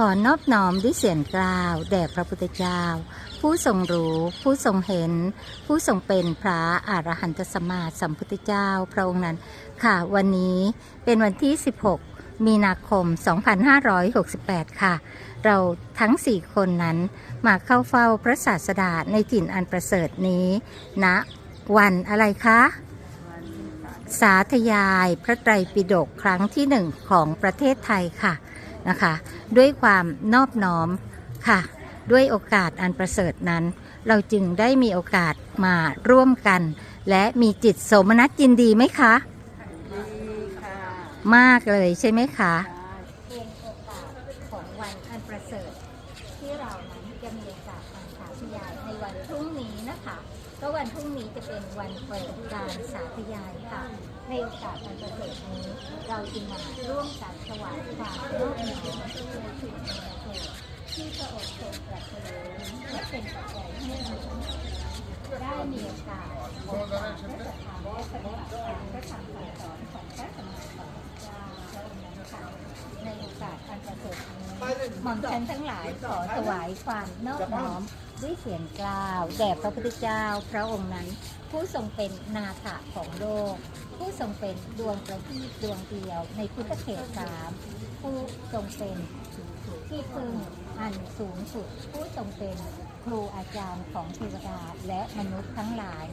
ขอนอบน้อมด้วยเสียงกล่าวแด่พระพุทธเจ้า ผู้ทรงรู้ ผู้ทรงเห็น ผู้ทรงเป็นพระอรหันตสมมาสัมพุทธเจ้าพระองค์นั้น ค่ะวันนี้เป็นวันที่ 16 มีนาคม 2568 ค่ะ เราทั้ง 4 คนนั้นมาเข้าเฝ้าพระศาสดาในถิ่นอันประเสริฐนี้ณวันอะไรคะสาธยายพระไตรปิฎกครั้งที่หนึ่งของประเทศไทยค่ะ นะคะ ด้วยความนอบน้อมค่ะ ด้วยโอกาสอันประเสริฐนั้น เราจึงได้มีโอกาสมาร่วมกัน และมีจิตโสมนัสยินดีไหมคะดีค่ะมากเลยใช่ไหมคะ เรานั้นจะมีโอกาสมาสาธยายในวันพรุ่งนี้นะคะ ก็วันพรุ่งนี้จะเป็นวันเปิดการสาธยายค่ะ ในโอกาสอันประเสริฐนี้ เราจึงมาร่วมกันถวายความรอบน้อมในสิ่งที่ที่พระองค์ทรงตรัสรู้และเป็นปัจจัยให้เราได้มีโอกาส ศึกษาและศรัทธาและปฏิบัติตารสอนของพระสัมมาสัมพุทธเจ้าพระองค์นั้นค่ะในโอกาสอันประเสริฐนี้หม่อมฉันทั้งหลายขอถวายความนอบน้อมด้วยเสียงกล่าวแด่พระพุทธเจ้าพระองค์นั้น ผู้ทรงเป็นนาถะของโลก ผู้ทรงเป็นดวงประทีปดวงเดียวในพุทธเขตสามผู้ทรงเป็นที่พึ่งอันสูงสุดผู้ทรงเป็น ครูอาจารย์ของเทวดาและมนุษย์ทั้งหลาย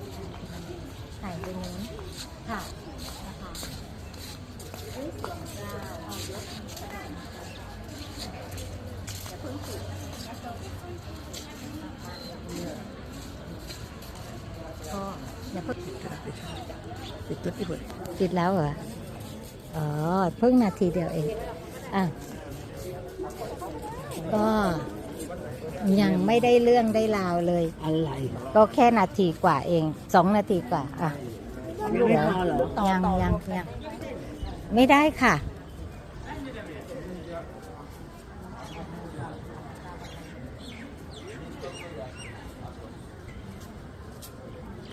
ถ่ายตรงนี้ค่ะนะคะด้สียงกล่าเอายกมือขึ้นอย่าเพิ่งปิดพ่อย่าเพิ่งติดตัวที่บนปิดแล้วเหรออ๋อเพิ่งนาทีเดียวเองอะก็ ยังไม่ได้เรื่องได้ราวเลย อะไรก็แค่นาทีกว่าเองสองนาทีกว่าอะไม่พอเหรอยังยังยังไม่ได้ค่ะ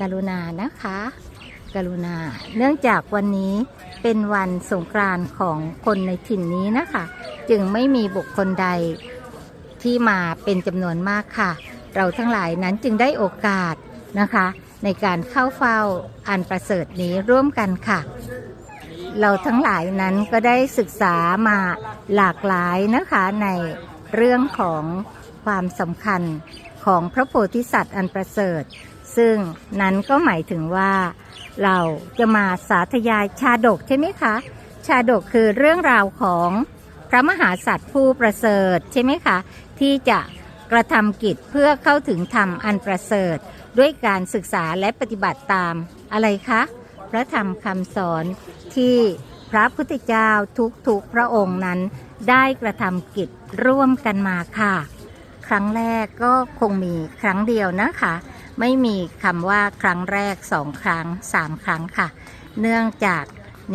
กรุณานะคะ กรุณา เนื่องจากวันนี้เป็นวันสงกรานต์ของคนในถิ่นนี้นะคะ จึงไม่มีบุคคลใด ที่มาเป็นจำนวนมากค่ะ เราทั้งหลายนั้นจึงได้โอกาสนะคะ ในการเข้าเฝ้าอันประเสริฐนี้ร่วมกันค่ะ เราทั้งหลายนั้นก็ได้ศึกษามาหลากหลายนะคะในเรื่องของความสำคัญของพระโพธิสัตว์อันประเสริฐ ซึ่งนั้นก็หมายถึงว่า เราจะมาสาธยายชาดกใช่ไหมคะ ชาดกคือเรื่องราวของ พระมหาสัตว์ผู้ประเสริฐใช่ไหมคะ ที่จะกระทำกิจเพื่อเข้าถึงธรรมอันประเสริฐ ด้วยการศึกษาและปฏิบัติตามอะไรคะ พระธรรมคำสอนที่พระพุทธเจ้าทุกๆพระองค์นั้นได้กระทำกิจร่วมกันมาค่ะ ครั้งแรกก็คงมีครั้งเดียวนะคะ ไม่มีคำว่าครั้งแรกสองครั้งสามครั้งค่ะ เนื่องจาก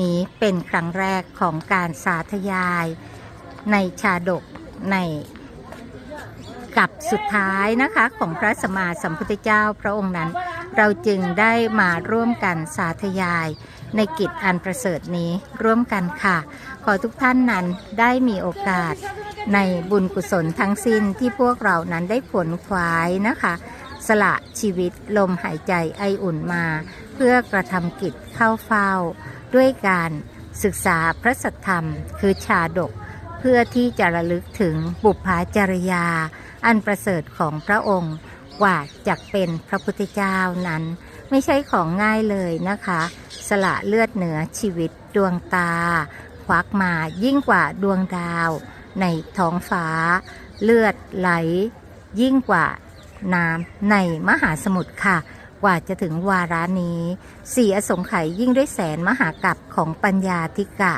นี้เป็นครั้งแรกของการสาธยาย ในชาดกในกับสุดท้ายนะคะของพระสมมาสัมพุทธเจ้าพระองค์นั้น เราจึงได้มาร่วมกันสาธยาย ในกิจอันประเสริฐนี้ร่วมกันค่ะ ขอทุกท่านนั้นได้มีโอกาส ในบุญกุศลทั้งสิ้นที่พวกเรานั้นได้ผลขวายนะคะ สละชีวิตลมหายใจไออุ่นมา เพื่อกระทำกิจเข้าเฝ้า ด้วยการศึกษาพระสัทธรรม คือชาดก พื่อที่จะระลึกถึงบุพภาจริยา อันประเสริฐของพระองค์กว่าจะเป็นพระพุทธเจ้านั้น ไม่ใช่ของง่ายเลยนะคะ สละเลือดเหนือชีวิตดวงตา ควักมายิ่งกว่าดวงดาว ในท้องฟ้า เลือดไหล ยิ่งกว่าน้ำในมหาสมุทรค่ะ กว่าจะถึงวาระนี้สี่อสงไขยยิ่งด้วยแสนมหากัปของปัญญาธิกะ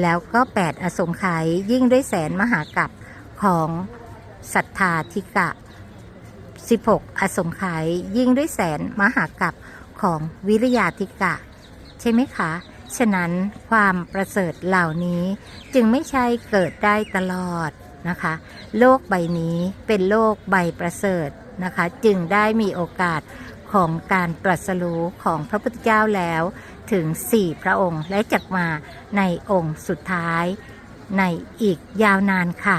แล้วก็แปดอสงไขยยิ่งด้วยแสนมหากัปของศรัทธาธิกะ 16 อสงไขยยิ่งด้วยแสนมหากัปของวิริยาธิกะ ใช่ไหมคะ ฉะนั้นความประเสริฐเหล่านี้จึงไม่ใช่เกิดได้ตลอดนะคะ โลกใบนี้เป็นโลกใบประเสริฐนะคะ จึงได้มีโอกาส ของการตรัสรู้ของพระพุทธเจ้าแล้วถึง 4 พระองค์และจักมาในองค์สุดท้ายในอีกยาวนานค่ะ